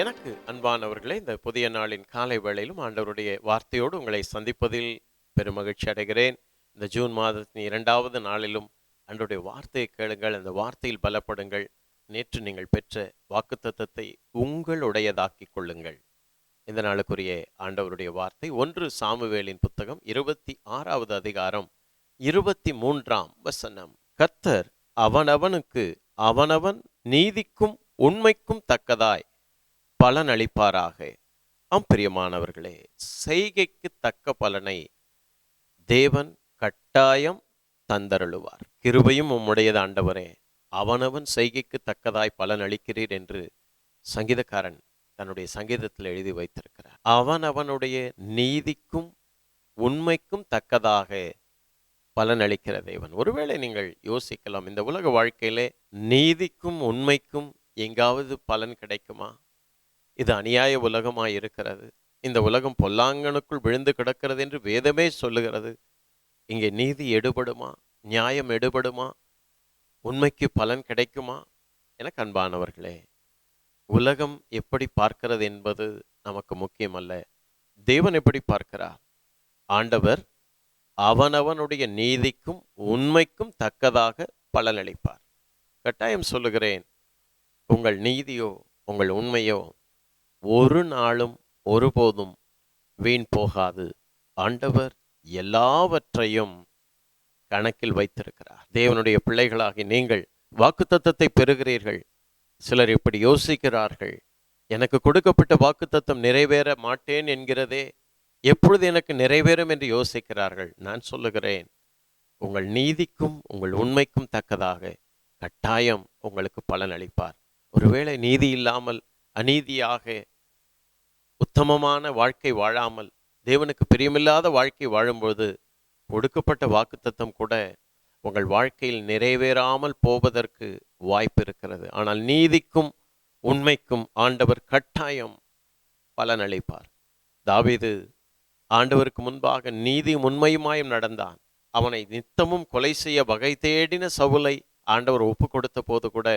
எனக்கு அன்பானவர்களே இந்த புதிய நாளின் காலை வேளையிலும் ஆண்டவருடைய வார்த்தையோடு உங்களை சந்திப்பதில் பெருமகிழ்ச்சி அடைகிறேன். இந்த ஜூன் மாதத்தின் இரண்டாவது நாளிலும் அன்றைய வார்த்தையை கேளுங்கள் அந்த வார்த்தையில் பலப்படுங்கள். நேற்று நீங்கள் பெற்ற வாக்குத்தத்தத்தை உங்களுடையதாக்கிக் கொள்ளுங்கள். இந்த நாளுக்குரிய ஆண்டவருடைய வார்த்தை ஒன்று சாமுவேலின் புத்தகம் இருபத்தி ஆறாவது அதிகாரம் இருபத்தி மூன்றாம் வசனம். கர்த்தர் அவனவனுக்கு அவனவன் நீதிக்கும் உண்மைக்கும் தக்கதாய். பலன் அளிப்பாராக ஆம் பிரியமானவர்களே செய்கைக்கு தக்க பலனை தேவன் கட்டாயம் தந்தருளுவார். கிருபையும் உம்முடையது ஆண்டவரே அவனவன் செய்கைக்கு தக்கதாய் பலன் அளிக்கிறீர் என்று சங்கீதக்காரன் தன்னுடைய சங்கீதத்தில் எழுதி வைத்திருக்கிறார். அவன் அவனுடைய நீதிக்கும் உண்மைக்கும் தக்கதாக பலன் அளிக்கிற தேவன். ஒருவேளை நீங்கள் யோசிக்கலாம் இந்த உலக வாழ்க்கையிலே நீதிக்கும் உண்மைக்கும் எங்காவது பலன் கிடைக்குமா? இது அநியாய உலகமாய் இருக்கிறது. இந்த உலகம் பொல்லாங்கனுக்குள் விழுந்து கிடக்கிறது என்று வேதமே சொல்லுகிறது. இங்கே நீதி எடுபடுமா? நியாயம் எடுபடுமா? உண்மைக்கு பலன் கிடைக்குமா? என கண்பானவர்களே உலகம் எப்படி பார்க்கிறது என்பது நமக்கு முக்கியமல்ல. தேவன் எப்படி பார்க்கிறார்? ஆண்டவர் அவனவனுடைய நீதிக்கும் உண்மைக்கும் தக்கதாக பலனளிப்பார். கட்டாயம் சொல்லுகிறேன் உங்கள் நீதியோ உங்கள் உண்மையோ ஒரு நாளும் ஒருபோதும் வீண் போகாது. ஆண்டவர் எல்லாவற்றையும் கணக்கில் வைத்திருக்கிறார். தேவனுடைய பிள்ளைகளாகி நீங்கள் வாக்குத்தத்தத்தை பெறுகிறீர்கள். சிலர் இப்படி யோசிக்கிறார்கள். எனக்கு கொடுக்கப்பட்ட வாக்குத்தத்தம் நிறைவேற மாட்டேன் என்கிறதே எப்பொழுது எனக்கு நிறைவேறும் என்று யோசிக்கிறார்கள். நான் சொல்லுகிறேன் உங்கள் நீதிக்கும் உங்கள் உண்மைக்கும் தக்கதாக கட்டாயம் உங்களுக்கு பலன் அளிப்பார். ஒருவேளை நீதி இல்லாமல் அநீதியாக உத்தமமான வாழ்க்கை வாழாமல் தேவனுக்கு பிரியமில்லாத வாழ்க்கை வாழும்போது கொடுக்கப்பட்ட வாக்குத்தத்தம் கூட உங்கள் வாழ்க்கையில் நிறைவேறாமல் போவதற்கு வாய்ப்பு இருக்கிறது ஆனால் நீதிக்கும் உண்மைக்கும் ஆண்டவர் கட்டாயம் பலன் அளிப்பார். தாவீது ஆண்டவருக்கு முன்பாக நீதி உண்மையுமாயும் நடந்தான். அவனை நித்தமும் கொலை செய்ய வகை தேடின சவுலை ஆண்டவர் ஒப்பு கொடுத்த போது கூட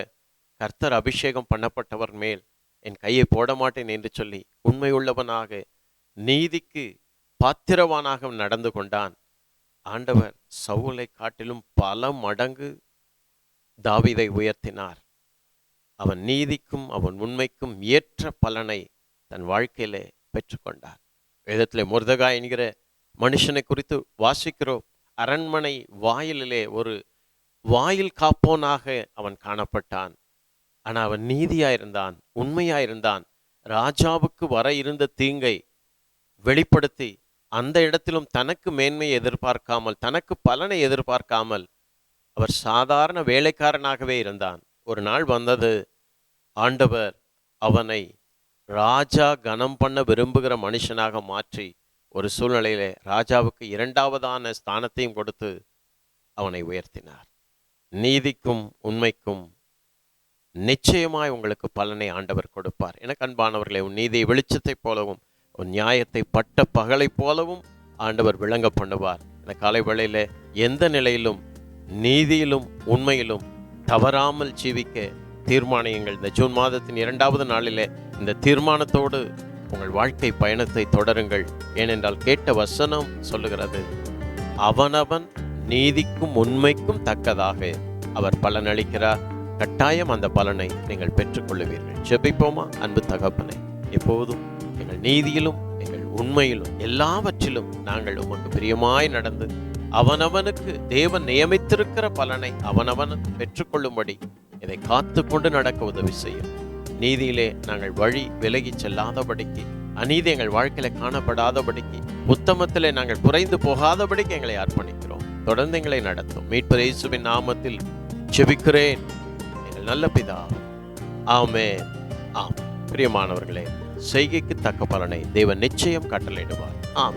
கர்த்தர் அபிஷேகம் பண்ணப்பட்டவர் மேல் என் கையை போட மாட்டேன் என்று சொல்லி உண்மையுள்ளவனாக நீதிக்கு பாத்திரவானாக நடந்து கொண்டான். ஆண்டவர் சவுலை காட்டிலும் பல மடங்கு தாவிதை உயர்த்தினார். அவன் நீதிக்கும் அவன் உண்மைக்கும் ஏற்ற பலனை தன் வாழ்க்கையிலே பெற்றுக்கொண்டார். வேதத்திலே முருதகா என்கிற மனுஷனை குறித்து வாசிக்கிறோம். அரண்மனை வாயிலிலே ஒரு வாயில் காப்போனாக அவன் காணப்பட்டான். ஆனால் அவன் நீதியாயிருந்தான் உண்மையாயிருந்தான். ராஜாவுக்கு வர இருந்த தீங்கை வெளிப்படுத்தி அந்த இடத்திலும் தனக்கு மேன்மையை எதிர்பார்க்காமல் தனக்கு பலனை எதிர்பார்க்காமல் அவர் சாதாரண வேலைக்காரனாகவே இருந்தான். ஒரு நாள் வந்தது ஆண்டவர் அவனை ராஜா கனம் பண்ண விரும்புகிற மனுஷனாக மாற்றி ஒரு சூழ்நிலையிலே ராஜாவுக்கு இரண்டாவதான ஸ்தானத்தையும் கொடுத்து அவனை உயர்த்தினார். நீதிக்கும் உண்மைக்கும் நிச்சயமாய் உங்களுக்கு பலனை ஆண்டவர் கொடுப்பார். எனக்கு அன்பானவர்களே உன் நீதியை வெளிச்சத்தைப் போலவும் உன் நியாயத்தை பட்ட பகலைப் போலவும் ஆண்டவர் விளங்க பண்ணுவார். என காலை வேளையில் எந்த நிலையிலும் நீதியிலும் உண்மையிலும் தவறாமல் ஜீவிக்க தீர்மானியுங்கள். இந்த ஜூன் மாதத்தின் இரண்டாவது நாளிலே இந்த தீர்மானத்தோடு உங்கள் வாழ்க்கை பயணத்தை தொடருங்கள். ஏனென்றால் கேட்ட வசனம் சொல்லுகிறது அவனவன் நீதிக்கும் உண்மைக்கும் தக்கதாக அவர் பலனளிக்கிறார். கட்டாயம் அந்த பலனை நீங்கள் பெற்றுக்கொள்ளுவீர்கள். ஜெபிப்போமா? அன்பு தகப்பனை எப்போதும் எங்கள் நீதியிலும் எங்கள் உண்மையிலும் எல்லாவற்றிலும் நாங்கள் உமக்கு பிரியமாய் நடந்து அவனவனுக்கு தேவன் நியமித்திருக்கிற பலனை அவனவனுக்கு பெற்றுக்கொள்ளும்படி இதை காத்து கொண்டு நடக்க உதவி செய்யும். நீதியிலே நாங்கள் வழி விலகி செல்லாதபடிக்கு அநீதி எங்கள் வாழ்க்கையில காணப்படாதபடிக்கு உத்தமத்திலே நாங்கள் குறைந்து போகாதபடிக்கு எங்களை அர்ப்பணிக்கிறோம். தொடர்ந்து எங்களை நடத்தும். மீட்பர் இயேசுவின் நாமத்தில் செபிக்கிறேன் எங்கள் நல்ல பிதா. ஆமே ஆம். பிரியமானவர்களே செய்கைக்கு தக்க பலனை தேவன் நிச்சயம் கட்டளையிடுவார். ஆம்